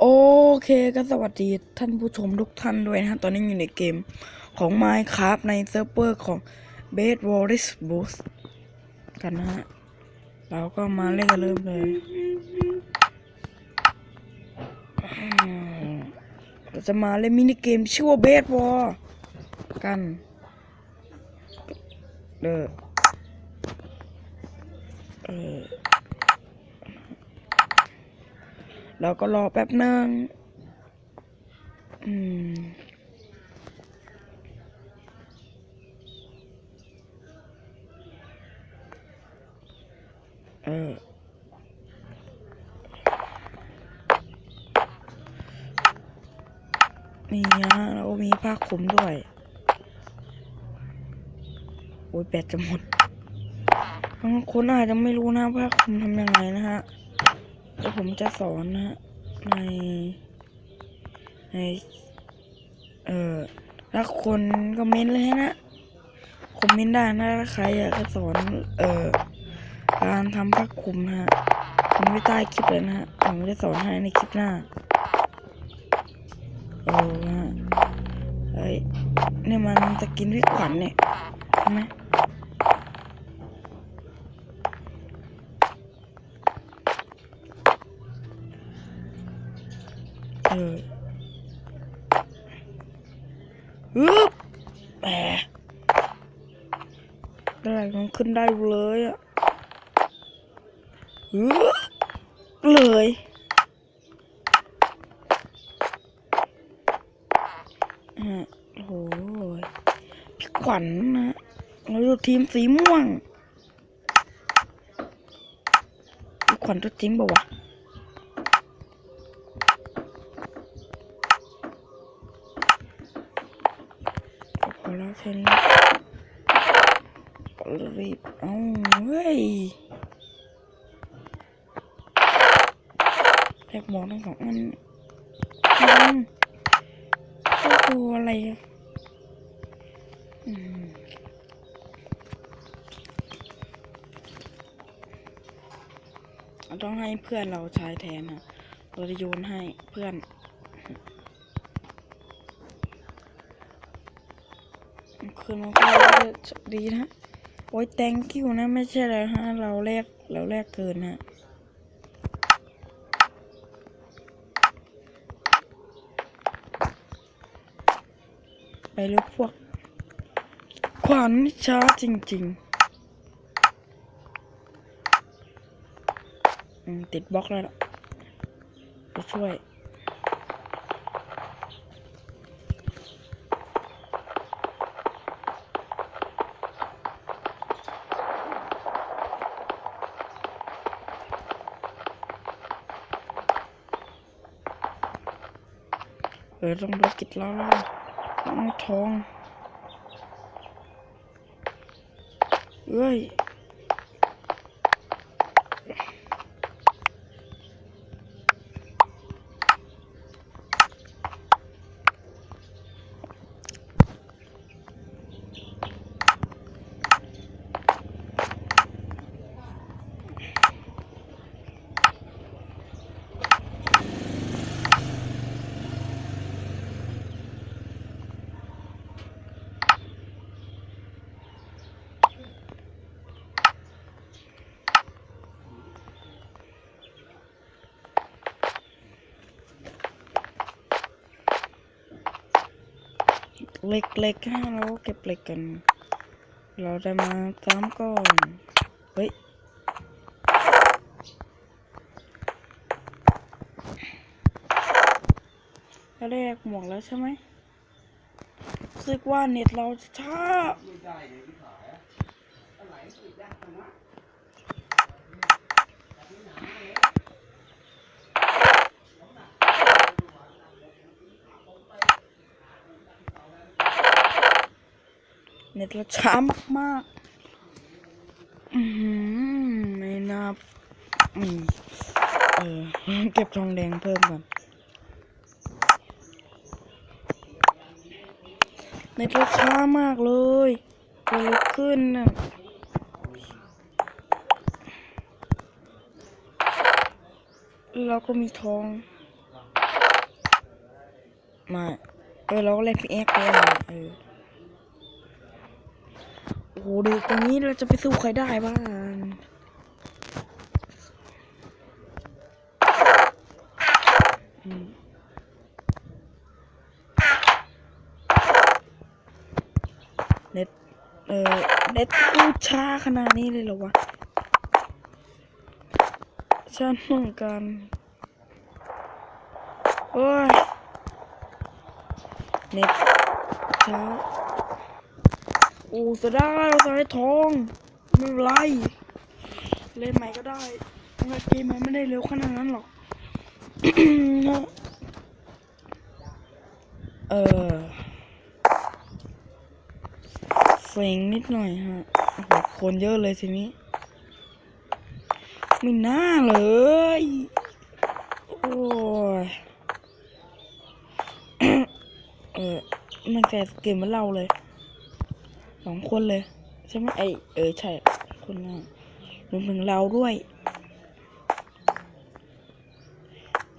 โอเคก็สวัสดีท่านผู้ชมทุกท่านด้วยนะฮะ ตอนนี้อยู่ในเกมของ Minecraft ในเซิร์ฟเวอร์ของ b a s w a r r i s Boost กันนะฮะ เราก็มาเล่นกันเริ่มเลย เราจะมาเล่นมินิเกมชื่อว่า b a s w a r กันเด้อเออ เราก็รอแป๊บหนึ่งอืมเออนี่ฮะแล้วก็มีผ้าคลุมด้วย โอ้ยแบตจะหมดบางคนอาจจะไม่รู้นะผ้าคลุมทำยังไงนะฮะเดี๋ยวผมจะสอนนะฮะใน ใน เอ่อถ้าคนคอมเมนต์เลยนะคอมเมนต์ได้นะถ้าใครอยากจะสอน เอ่อ การทำผ้าคลุมฮะผมไว้ใต้คลิปเลยนะฮะผมจะสอนให้ในคลิปหน้าโอ้ฮะเฮ้ยเนี่ยมันจะกินวิขวัญเนี่ยใช่ไหม ฮึบแหมอะไรมันขึ้นได้เลยอะฮึบเลยฮะโอ้โหพี่ขวัญนะเราอยู่ทีมสีม่วงพี่ขวัญตัวจริงป่าวะ พอแล้วแค่นี้ รีบเอาเฮ้ยแลกหมอทั้งสองอันอืมโอ้โหอะไรอะอืมต้องให้เพื่อนเราใช้แทนนะเราจะโยนให้เพื่อน คืนมันก็ดีนะ อ้ย thank you นะ ไม่ใช่เลยฮะ เราแลกเราแลกเกินฮะไปร็วพวก ขวานนี่ช้าจริงๆติดบล็อกแล้วล่ะจะช่วย เออต้องบล็อกกิดล้วแล้วน้องทองเอ้ย เหล็กเหล็กฮะเราเก็บเหล็กกัน เราได้มาสามก้อน เฮ้ยเราได้หมวกแล้วใช่ไหมรู้สึกว่าเน็ตเราช้า เน็ตเราช้ามากๆอือหือไม่นับอืมเออ เก็บทองแดงเพิ่มก่อนเน็ตเราช้ามากเลยเกิดอะไรขึ้นนะเราก็มีทอง มา เออ เราก็เล่นพีเอ็กไปอะไรเออ หดูตรงนี้เราจะไปสู้ใครได้บ้างเน็ต เออเน็ตกูช้าขนาดนี้เลยเหรอวะ ฉันเหมือนกันโอ้ย เน็ตช้า โอ้เสียดาเราใส่ทองไม่เป็นไรเล่นใหม่ก็ได้เพราะว่าเกมมันไม่ได้เร็วขนาดนั้นหรอกเออเซ็งนิดหน่อยฮะโอ้โหคนเยอะเลยทีนี้ไม่น่าเลย โอ้ยเออมันแกเกมมันเล่าเลย สองคนเลยใช่ไหมไอเออใช่คนละรวมถึงเราด้วย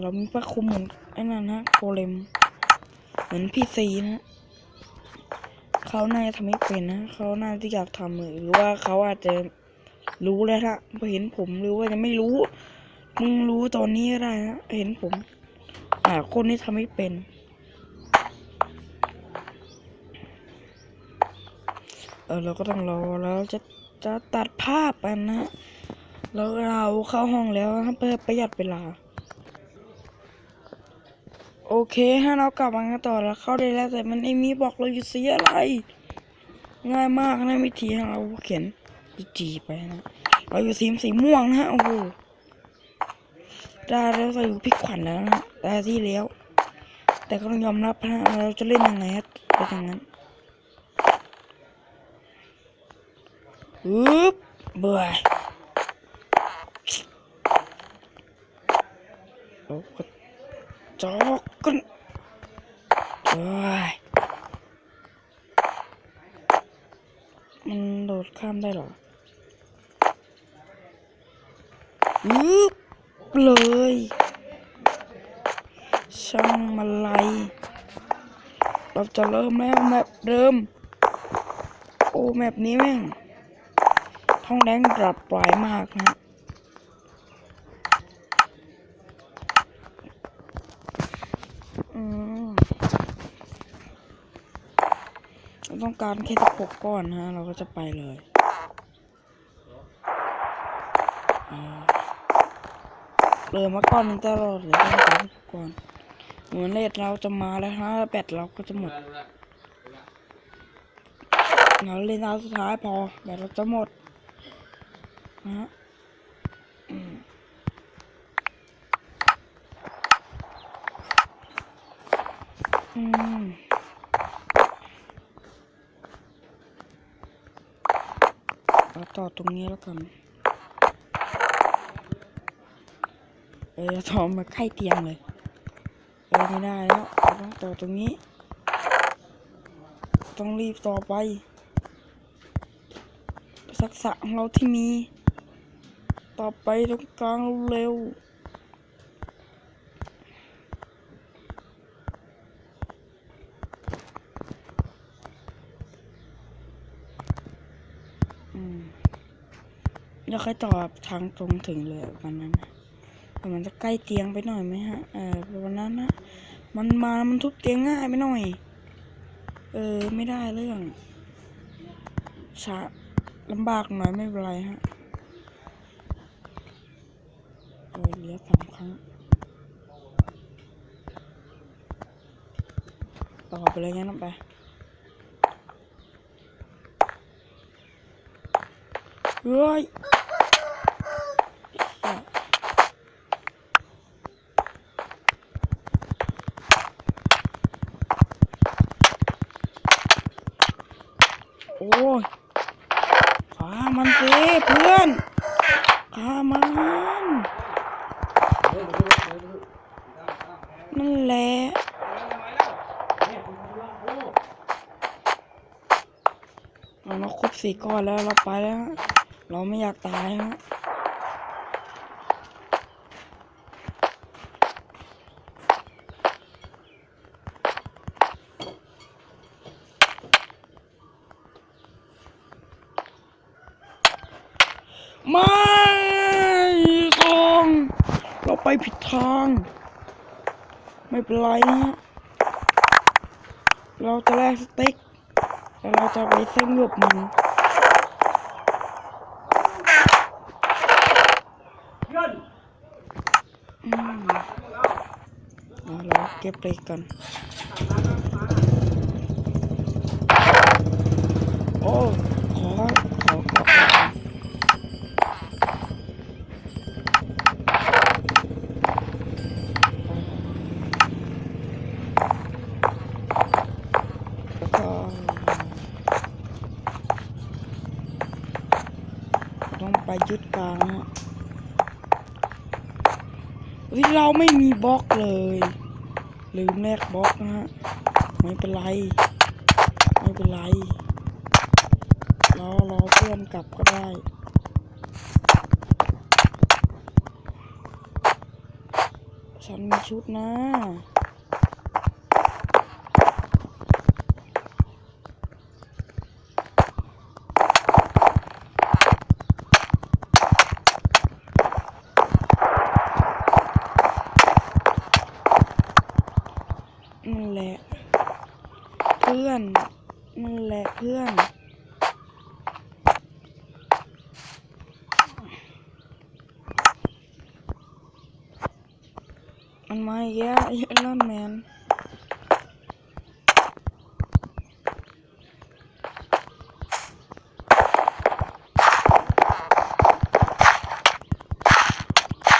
เรามีพระคุมเหมือนไอ้นั่นนะโกเลม เหมือนพี่ซีนะเขาน่าจะทำไม่เป็นนะเขาน่าจะอยากทำหรือว่าเขาอาจจะรู้แล้วละพอเห็นผมหรือว่าจะไม่รู้มึงรู้ตอนนี้ก็ได้นะเห็นผมอ่าคนที่ทำไม่เป็น ออเราก็ต้องรอแล้วจะจะตัดภาพกันนะแล้วเราเข้าห้องแล้วเพื่อประหยัดเวลา โอเคฮะเรากลับมากันต่อแล้วเข้าได้แล้วแต่มันไม่มีบอกเราอยู่สีอะไร ง่ายมากนะวิธีเราเขียนจีไปนะเราอยู่สีสีม่วงนะฮะโอ้โหได้แล้วเราอยู่พิกขวัญแล้วนะได้ที่แล้ว แต่ก็ต้องยอมรับนะเราจะเล่นยังไงฮะเป็นอย่างนั้น อึ๊บเบื่อเราก็จอกกันเอ้ยมันโดดข้ามได้หรออึ๊บเลย ช่างมาลัยเราจะเริ่มแล้วแมปเดิม โอ้แมปนี้แม่ง ท้องแดงกลับปลายมากนะอืมเราต้องการแค่สิบหกก้อนฮะ เราก็จะไปเลยอ่าเลยมาก้อนนึงตลอดเลยต้องการสิบก้อนเหมือนเลดเราจะมาแล้วฮะแบตเราก็จะหมดเราเล่นเอาสุดท้ายพอแบตเราจะหมด นะฮะอืมอืมเราต่อตรงนี้แล้วกันเออทอมาใกล้เตียงเลยเออไม่ได้แล้วเราต้องต่อตรงนี้ ต้องรีบต่อไปศักษะของเราที่มี ต่อไปตรงกลางเร็วอืมแล้วค่อยต่อทางตรงถึงเลยวันนั้นนะแต่มันจะใกล้เตียงไปหน่อยไหมฮะ เออวันนั้นนะมันมา มันทุบเตียงง่ายไปหน่อย เออ ไม่ได้เรื่องช้าลำบากหน่อยไม่เป็นไรฮะ เออเหลือสามครั้ง ต่อไปเลยงั้นไปเฮ้ยเหี้ยโอ้ยขามันสิเพื่อนขามันนั่นแหละ ครบสี่ก้อนแล้วเราไปแล้วเราไม่อยากตายฮะไม่ตรงเราไปผิดทาง ไม่เป็นไรฮะเราจะแลกสเต็ก แล้วเราจะไปสงบมันยืนอืมเอาเราเก็บไปก่อน โอ้ ขอ ขอกลับมาก่อนแล้วก็ต้องไปยึดกลางฮะเฮ้ยเรา ไม่มีบล็อกเลยลืมแลกบล็อกนะฮะไม่เป็นไร ไม่เป็นไรรอรอเพื่อนกลับก็ได้ฉันมีชุดนะ นั่นแหละ เพื่อน นั่น แหละเพื่อนมันมาอีกแล้วไอ้ไอรอนแมน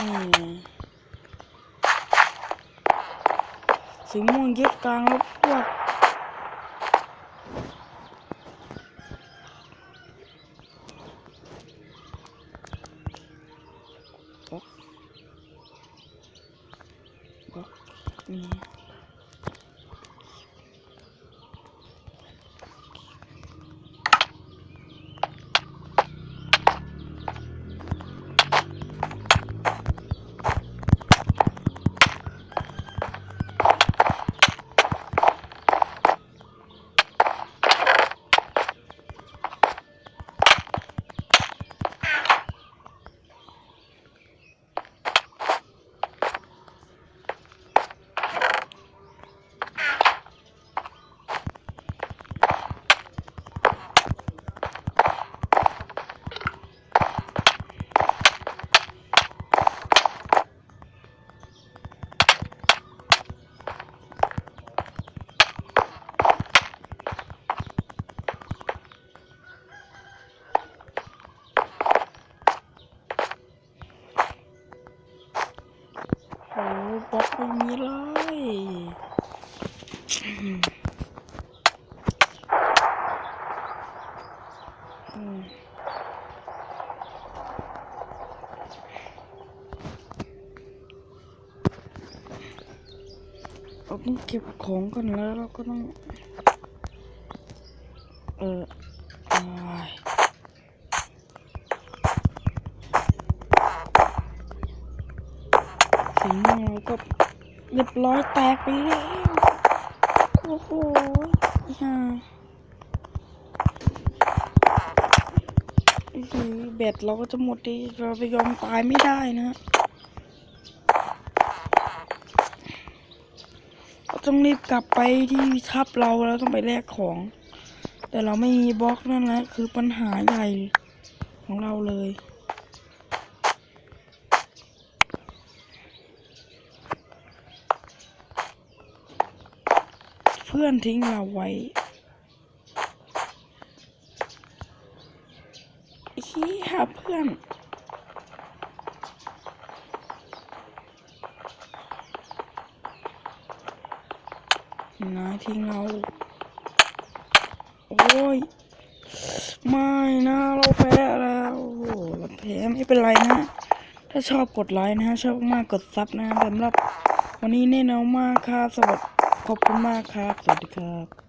นี่ไงสีม่วงยึดกลางแล้วพวก บล็อกบล็อกนี่โอ้บล็อกไม่มีเลยอืม เราต้องเก็บของก่อนแล้วเราก็ต้อง เอออายสีม่วงเราก็เรียบร้อยแตกไปแล้วโอ้โหอีห่าแบตเราก็จะหมดดีเราจะยอมตายไม่ได้นะฮะเรา ต้องรีบกลับไปที่ทับเราแล้วต้องไปแลกของ แต่เราไม่มีบล็อกนั่นแหละคือปัญหาใหญ่ของเราเลยเพื่อนทิ้งเราไว้ฮีหาเพื่อน นาทิ้งเราโอ้ยไม่นะเราแพ้แล้วโอ้โหเราแพ้ไม่เป็นไรนะถ้าชอบกดไลค์นะฮะชอบมากกดซับนะสำหรับวันนี้แน่นอนมากครับสวัสดีขอบคุณมากครับ สวัสดีครับ